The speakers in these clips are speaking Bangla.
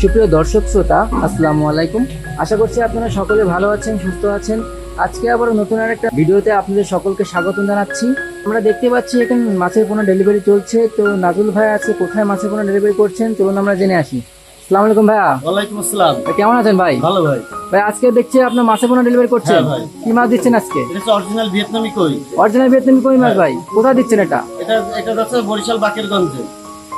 সুপ্রিয় দর্শক শ্রোতা আসসালামু আলাইকুম। আশা করছি আপনারা সকলে ভালো আছেন সুস্থ আছেন। আজকে আবার নতুন আর একটা ভিডিওতে আপনাদের সকলকে স্বাগত জানাচ্ছি। আমরা দেখতে পাচ্ছি এখানে মাছের কোনো ডেলিভারি চলছে। তো নাজুল ভাই আছে কোথায় মাছের কোনো ডেলিভারি করছেন? চলুন আমরা জেনে আসি। আসসালামু আলাইকুম ভাইয়া। ওয়ালাইকুম আসসালাম। কেমন আছেন ভাই? ভালো ভাই। ভাই আজকে দেখছি আপনার মাছের কোনো ডেলিভারি করছেন। হ্যাঁ কি মাছ দিচ্ছেন আজকে? এটা অরিজিনাল ভিয়েতনামি কই। অরিজিনাল ভিয়েতনামি কই মাছ ভাই? কোথায় দিচ্ছেন এটা? এটা এটা হচ্ছে বরিশাল বাকেরগঞ্জে।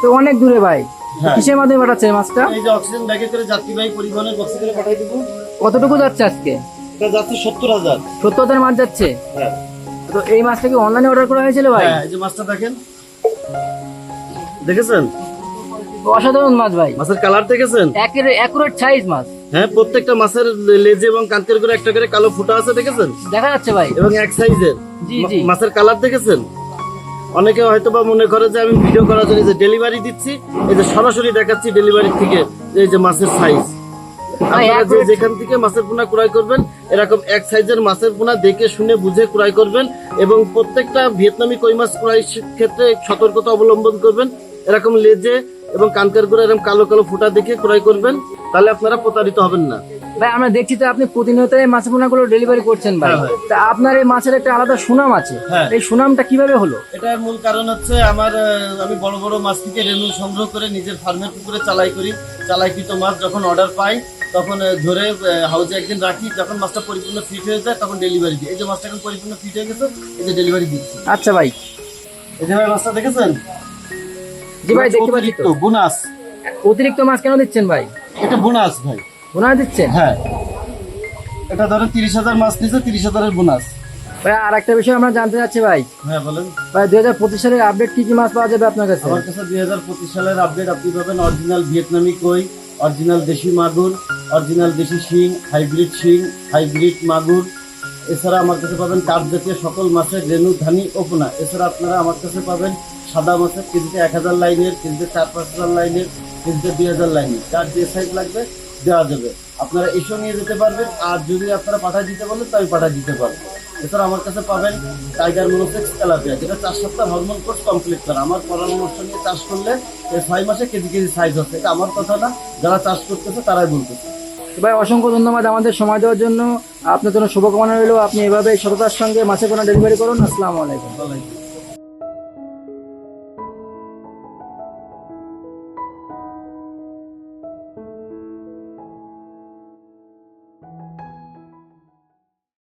তো অনেক দূরে ভাই। হ্যাঁ। কিসের মাধ্যমে পাঠাচ্ছেন মাছটা? এই যে অক্সিজেন ব্যাগে করে যাত্রীবাহী পরিবহনের বক্সে করে দিব। কতটুকু যাচ্ছে আজকে? এটা যাচ্ছে সত্তর হাজার। সত্তর হাজার মাছ যাচ্ছে? হ্যাঁ। তো এই মাছটা কি অনলাইনে অর্ডার করা হয়েছিল ভাই? হ্যাঁ, এই যে মাছটা দেখেন। দেখেছেন? অসাধারণ মাছ ভাই। মাছের কালার দেখেছেন? একের একুরেট সাইজ মাছ। হ্যাঁ প্রত্যেকটা মাছের লেজে এবং কান্তের করে একটা করে কালো ফুটা আছে দেখেছেন? দেখা যাচ্ছে ভাই। এবং এক সাইজের জি, জি। মাছের কালার দেখেছেন? অনেকে হয়তো বা মনে করে যে আমি ভিডিও করার জন্য যে ডেলিভারি দিচ্ছি এই যে সরাসরি দেখাচ্ছি ডেলিভারি থেকে এই যে মাছের সাইজ আপনারা যে যেখান থেকে মাছের পোনা ক্রয় করবেন এরকম এক সাইজের মাছের পোনা দেখে শুনে বুঝে ক্রয় করবেন এবং প্রত্যেকটা ভিয়েতনামি কই মাছ ক্রয় ক্ষেত্রে সতর্কতা অবলম্বন করবেন। এরকম লেজে এবং কানকার করে এরকম কালো কালো ফোঁটা দেখে ক্রয় করবেন। তাহলে আপনারা প্রতারিত হবেন না। ভাই আমরা দেখছি তো আপনি প্রতিনিয়ত এই মাছের পোনাগুলো ডেলিভারি করছেন ভাই। হ্যাঁ, ভাই। তা আপনার এই মাছের একটা আলাদা সুনাম আছে। হ্যাঁ। এই সুনামটা কীভাবে হলো? এটার মূল কারণ হচ্ছে আমার আমি বড় বড় মাছ থেকে রেনু সংগ্রহ করে নিজের ফার্মের পুকুরে চালাই করি। চালাইকৃত মাছ যখন অর্ডার পাই তখন ধরে হাউজে একদিন রাখি যখন মাছটা পরিপূর্ণ ফিট হয়ে যায় তখন ডেলিভারি দিই। এই যে মাছটা এখন পরিপূর্ণ ফিট হয়ে গেছে এই যে ডেলিভারি দিচ্ছি। আচ্ছা ভাই। এই যে ভাই মাছটা দেখেছেন? জি ভাই দেখতে পাচ্ছি তো। বোনাস অতিরিক্ত মাছ কেন দিচ্ছেন ভাই? এটা বোনাস ভাই। বোনাস দিচ্ছেন? হ্যাঁ। এটা ধরেন তিরিশ হাজার মাছ নিচ্ছে তিরিশ হাজারের বোনাস। ভাই আর একটা বিষয় আমরা জানতে চাচ্ছি ভাই। হ্যাঁ বলেন। ভাই দুই হাজার পঁচিশ সালের আপডেট কি কি মাছ পাওয়া যাবে আপনার কাছে? আমার কাছে দুই হাজার পঁচিশ সালের আপডেট আপনি পাবেন অরিজিনাল ভিয়েতনামি কই অরিজিনাল দেশি মাগুর অরিজিনাল দেশি শিং হাইব্রিড শিং হাইব্রিড মাগুর। এছাড়া আমার কাছে পাবেন কাপ জাতীয় সকল মাছের রেনু ধানি ওপনা এছাড়া আপনারা আমার কাছে পাবেন সাদা মাছের কেজিতে এক হাজার লাইনের কেজিতে চার পাঁচ হাজার লাইনের কেজিতে দুই হাজার লাইনের। যার যে সাইজ লাগবে দেওয়া যাবে। আপনারা এসেও নিয়ে যেতে পারবেন আর যদি আপনারা পাঠা দিতে বলেন তো আমি পাঠা দিতে পারব। এছাড়া আমার কাছে পাবেন টাইগার মোনোসেক্স তেলাপিয়া যেটা চার সপ্তাহ হরমোন কোর্স কমপ্লিট করা। আমার পরামর্শ নিয়ে চাষ করলে এই ছয় মাসে কেজি কেজি সাইজ হচ্ছে এটা আমার কথা না যারা চাষ করতেছে তারাই বলতেছে। ভাই অসংখ্য ধন্যবাদ আমাদের সময় দেওয়ার জন্য। আপনার জন্য শুভকামনা রইল। আপনি এভাবে সততার সঙ্গে মাছের কোনো ডেলিভারি করুন। আসসালামু আলাইকুম।